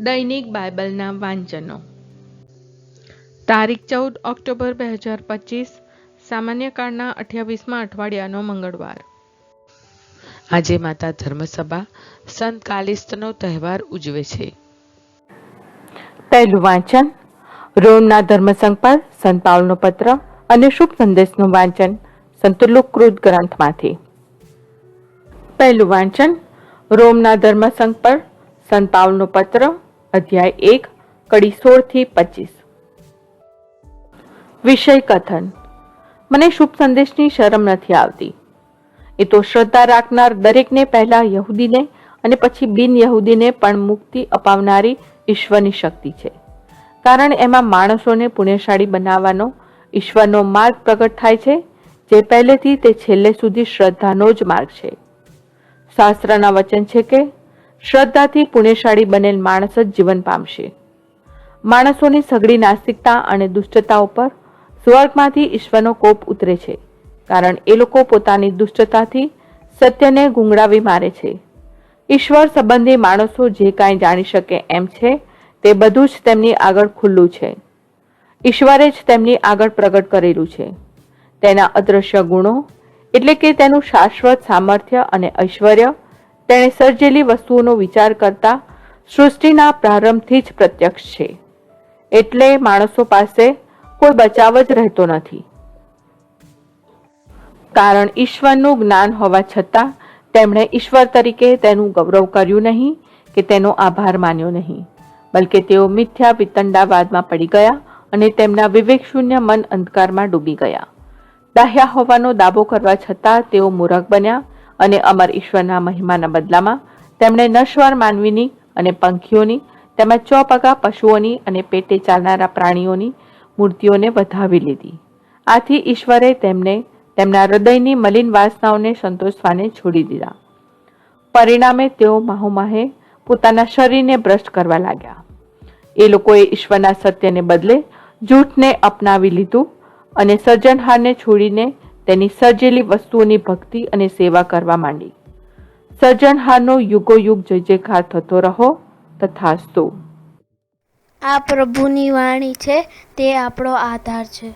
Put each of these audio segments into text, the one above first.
દૈનિક બાઇબલના વાંચનો. તારીખ ચૌદ ઓક્ટોબર બે હજાર પચીસ સામાન્ય કાળના અઠ્યાવીસમાં અઠવાડિયાનો મંગળવાર. આજે માતા ધર્મસભા સંત કાલિસ્તનો તહેવાર ઉજવે છે. પહેલું વાંચન, રોમના ધર્મસંઘ પર સંત પાવલનો પત્ર અને શુભ સંદેશનું વાંચન સંત લુકૃત ગ્રંથમાંથી. પહેલું વાંચન, રોમના ધર્મસંઘ પર સંત પત્ર, અધ્યાય એક, કડી સોળથી પચીસ. વિષય કથન. મને શુભ સંદેશની શરમ નથી આવતી. એ તો શ્રદ્ધા રાખનાર દરેકને પહેલા યહૂદીને અને પછી બિન યહૂદીને પણ મુક્તિ અપાવનારી ઈશ્વરની શક્તિ છે. કારણ એમાં માણસોને પુણ્યશાળી બનાવવાનો ઈશ્વરનો માર્ગ પ્રગટ થાય છે, જે પહેલેથી તે છેલ્લે સુધી શ્રદ્ધાનો જ માર્ગ છે. શાસ્ત્રના વચન છે કે શ્રદ્ધાથી પુણ્યશાળી બનેલ માણસ જ જીવન પામશે. માણસોની સઘળી નાસ્તિકતા અને દુષ્ટતા ઉપર સ્વર્ગમાંથી ઈશ્વરનો કોપ ઉતરે છે, કારણ એ લોકો પોતાની દુષ્ટતાથી સત્યને ગુંગળાવી મારે છે. ઈશ્વર સંબંધી માણસો જે કાંઈ જાણી શકે એમ છે, તે બધું જ તેમની આગળ ખુલ્લું છે. ઈશ્વરે જ તેમની આગળ પ્રગટ કરેલું છે. તેના અદ્રશ્ય ગુણો એટલે કે તેનું શાશ્વત સામર્થ્ય અને ઐશ્વર્ય તેણે સર્જેલી વસ્તુઓનો વિચાર કરતા સૃષ્ટિના પ્રારંભથી જ પ્રત્યક્ષ છે. એટલે માણસો પાસે કોઈ બચાવ જ રહેતો નથી. કારણ ઈશ્વરનું જ્ઞાન હોવા છતાં તેમણે ઈશ્વર તરીકે તેનું ગૌરવ કર્યું નહીં કે તેનો આભાર માન્યો નહીં, બલકે તેઓ મિથ્યા વિતંડાવાદમાં પડી ગયા અને તેમના વિવેકશૂન્ય મન અંધકારમાં ડૂબી ગયા. દાહ્યા હોવાનો દાવો કરવા છતાં તેઓ મૂરખ બન્યા અને અમર ઈશ્વરના મહિમાના બદલામાં તેમણે નશ્વર માનવીની અને પંખીઓની તેમજ ચોપગા પશુઓની અને પેટે ચાલનારા પ્રાણીઓની મૂર્તિઓને વધાવી લીધી. આથી ઈશ્વરે તેમને તેમના હૃદયની મલિન વાસનાઓને સંતોષવાને છોડી દીધા. પરિણામે તેઓ માહોમાહે પોતાના શરીરને ભ્રષ્ટ કરવા લાગ્યા. એ લોકોએ ઈશ્વરના સત્યને બદલે જૂઠને અપનાવી લીધું અને સર્જનહારને છોડીને તેની સર્જેલી વસ્તુઓની ભક્તિ અને સેવા કરવા માંડી. સર્જનહારનો યુગોયુગ જય જયકાર થતો રહો તથાસ્તુ આ પ્રભુની વાણી છે તે આપણો આધાર છે.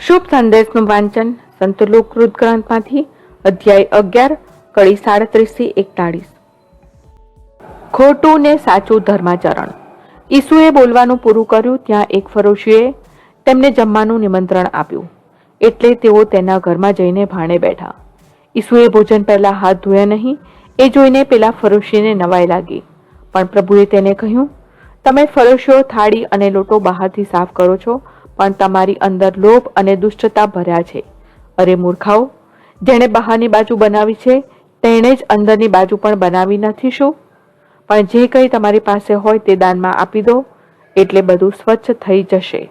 શુભ સંદેશનું વાંચન સંત લોકૃત ગ્રંથમાંથી અધ્યાય અગિયાર કડી સાડત્રીસથી એકતાળીસ. ખોટું ને સાચું ધર્માચરણ. ઈસુએ બોલવાનું પૂરું કર્યું ત્યાં એક ફરોશીએ તેમને જમવાનું નિમંત્રણ આપ્યું. એટલે તેઓ તેના ઘરમાં જઈને ભાણે બેઠા. ઈસુએ ભોજન પહેલાં હાથ ધોયા નહીં, એ જોઈને પેલા ફરોશીને નવાઈ લાગી. પણ પ્રભુએ તેને કહ્યું, તમે ફરોશીઓ થાળી અને લોટો બહારથી સાફ કરો છો, પણ તમારી અંદર લોભ અને દુષ્ટતા ભર્યા છે. અરે મૂર્ખાઓ, જેણે બહારની બાજુ બનાવી છે, તેણે જ અંદરની બાજુ પણ બનાવી નથી શું? પણ જે કંઈ તમારી પાસે હોય તે દાનમાં આપી દો, એટલે બધું સ્વચ્છ થઈ જશે.